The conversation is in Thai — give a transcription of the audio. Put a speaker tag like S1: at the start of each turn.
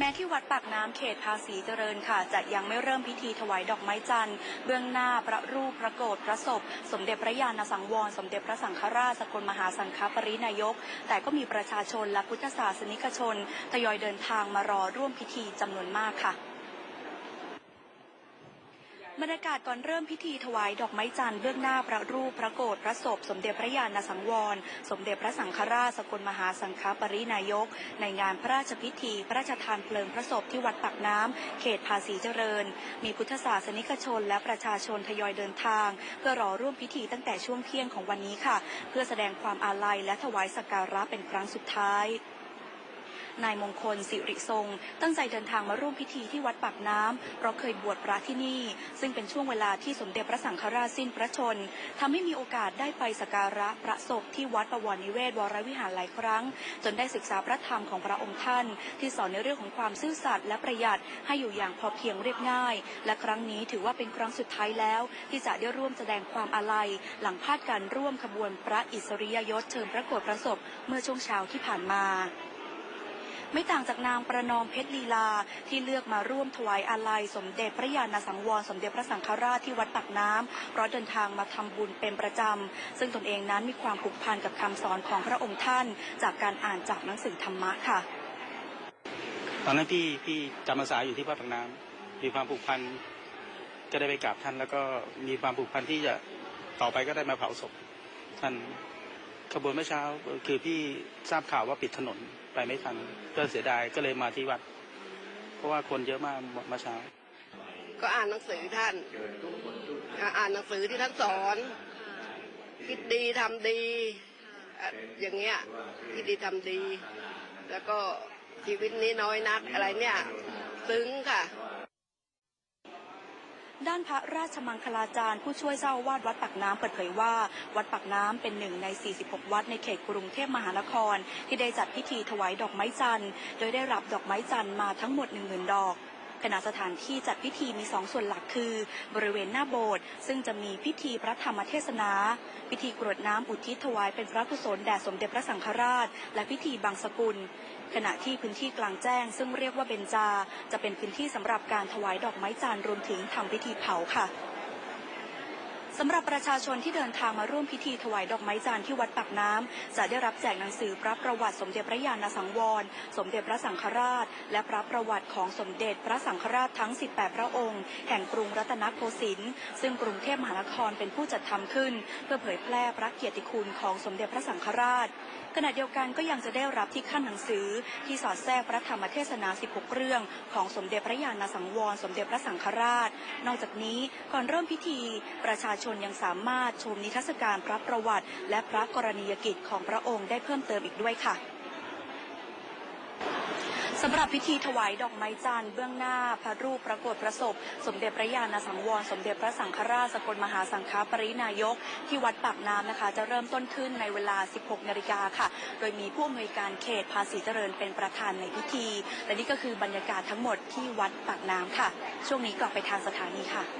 S1: แม้ที่วัดปากน้ำเขตภาษีเจริญค่ะ จะยังไม่เริ่มพิธีถวายดอกไม้จันทร์เบื้องหน้าพระรูปพระโกรธพระศพ สมเด็จพระญาณสังวร สมเด็จพระสังฆราชสกลมหาสังฆปรินายก แต่ก็มีประชาชนและพุทธศาสนิกชนทยอยเดินทางมารอร่วมพิธีจำนวนมากค่ะ บรรยากาศก่อนเริ่มพิธีถวายดอกไม้จันทร์เบื้องหน้าพระรูปพระโกรธพระศพ สมเด็จพระญาณสังวร สมเด็จพระสังฆราชสกลมหาสังฆปรินายก ในงานพระราชพิธี พระราชทานเพลิงพระศพที่วัดปากน้ำเขตภาษีเจริญ มีพุทธศาสนิกชน และประชาชนทยอยเดินทาง เพื่อรอร่วมพิธีตั้งแต่ช่วงเที่ยงของวันนี้ค่ะ เพื่อแสดงความอาลัยและถวายสักการะเป็นครั้งสุดท้าย นายมงคลสิริทรง ตั้งใจเดินทางมาร่วมพิธีที่วัดปากน้ำเพราะเคยบวชพระที่นี่ ซึ่งเป็นช่วงเวลาที่สมเด็จพระสังฆราชสิ้นพระชนทำให้มีโอกาสได้ไปสักการะพระศพที่วัดประวรนิเวศวรวิหารหลายครั้ง จนได้ศึกษาพระธรรมของพระองค์ท่าน ที่สอนในเรื่องของความซื่อสัตย์และประหยัดให้อยู่อย่างพอเพียงเรียบง่าย และครั้งนี้ถือว่าเป็นครั้งสุดท้ายแล้ว ที่จะได้ร่วมแสดงความอาลัย หลังพลาดการร่วมขบวนพระอิสริยยศเชิญพระโกรธพระศพเมื่อช่วงเช้าที่ผ่านมา ไม่ต่างจากนางประนอมเพชรลีลา ที่เลือกมาร่วมถวายอาลัย สมเด็จพระญาณสังวร สมเด็จพระสังฆราชที่วัดปากน้ำเพราะเดินทางมาทำบุญเป็นประจำซึ่งตนเองนั้นมีความผูกพันกับคำสอนของพระองค์ท่าน จากการอ่านจากหนังสือธรรมะค่ะ
S2: ตอนนั้นพี่พี่จำพรรษาอยู่ที่วัดปากน้ำมีความผูกพันก็ได้ไปกราบท่านแล้วก็มีความผูกพันที่จะต่อไปก็ได้มาเผาศพท่าน ขบวนเมื่อเช้าคือพี่ทราบข่าวว่าปิดถนนไปไม่ทันก็เสียดายก็เลยมาที่วัด เพราะว่าคนเยอะมากเมื่อเช้า
S3: ก็อ่านหนังสือท่าน อ่านหนังสือที่ท่านสอน คิดดีทำดี อย่างเงี้ยคิดดีทำดี แล้วก็ชีวิตนี้น้อยนักอะไรเนี่ย ซึ้งค่ะ
S1: ด้านพระราชมังคลาจารย์ผู้ช่วยเจ้าวาดวัดปากน้ำเปิดเผยว่า วัดปากน้ำเป็นหนึ่งใน 46 วัดในเขตกรุงเทพมหานคร ที่ได้จัดพิธีถวายดอกไม้จันทร์ โดยได้รับดอกไม้จันทร์มาทั้งหมด 10,000 ดอก ขณะสถานที่จัดพิธีมีสองส่วนหลักคือ บริเวณหน้าโบสถ์ซึ่งจะมีพิธีพระธรรมเทศนา พิธีกรวดน้ำอุทิศถวายเป็นพระกุศลแด่สมเด็จพระสังฆราช และพิธีบางสกุล ขณะที่พื้นที่กลางแจ้ง ซึ่งเรียกว่าเบญจา จะเป็นพื้นที่สำหรับการถวายดอกไม้จันทร์รวมถึงทำพิธีเผาค่ะ สำหรับประชาชนที่เดินทางมาร่วมพิธีถวายดอกไม้จันทร์ที่วัดปากน้ำจะได้รับแจกหนังสือพระประวัติสมเด็จพระญาณสังวร สมเด็จพระสังฆราช และพระประวัติของสมเด็จพระสังฆราชทั้ง 18 พระองค์ แห่งกรุงรัตนโกสินทร์ซึ่งกรุงเทพมหานครเป็นผู้จัดทำขึ้น เพื่อเผยแพร่พระเกียรติคุณของสมเด็จพระสังฆราชขณะเดียวกันก็ยังจะได้รับที่ขั้นหนังสือที่สอดแทรกพระธรรมเทศนา 16 เรื่อง ของสมเด็จพระญาณสังวร สมเด็จพระสังฆราช นอกจากนี้ก่อนเริ่มพิธีประชาชนยังสามารถชมนิทรรศการพระประวัติ และพระกรณียกิจของพระองค์ได้เพิ่มเติมอีกด้วยค่ะสำหรับพิธีถวายดอกไม้จันทร์เบื้องหน้าพระรูปพระกรธพระศพสมเด็จพระญาณสังวร สมเด็จพระสังฆราชสกลมหาสังฆปรินายก ที่วัดปากน้ำนะคะ จะเริ่มต้นขึ้นในเวลา 16 นาฬิกาค่ะ โดยมีผู้อำนวยการเขตภาษีเจริญเป็นประธานในพิธี และนี่ก็คือบรรยากาศทั้งหมดที่วัดปากน้ำค่ะ ช่วงนี้กลับไปทางสถานีค่ะ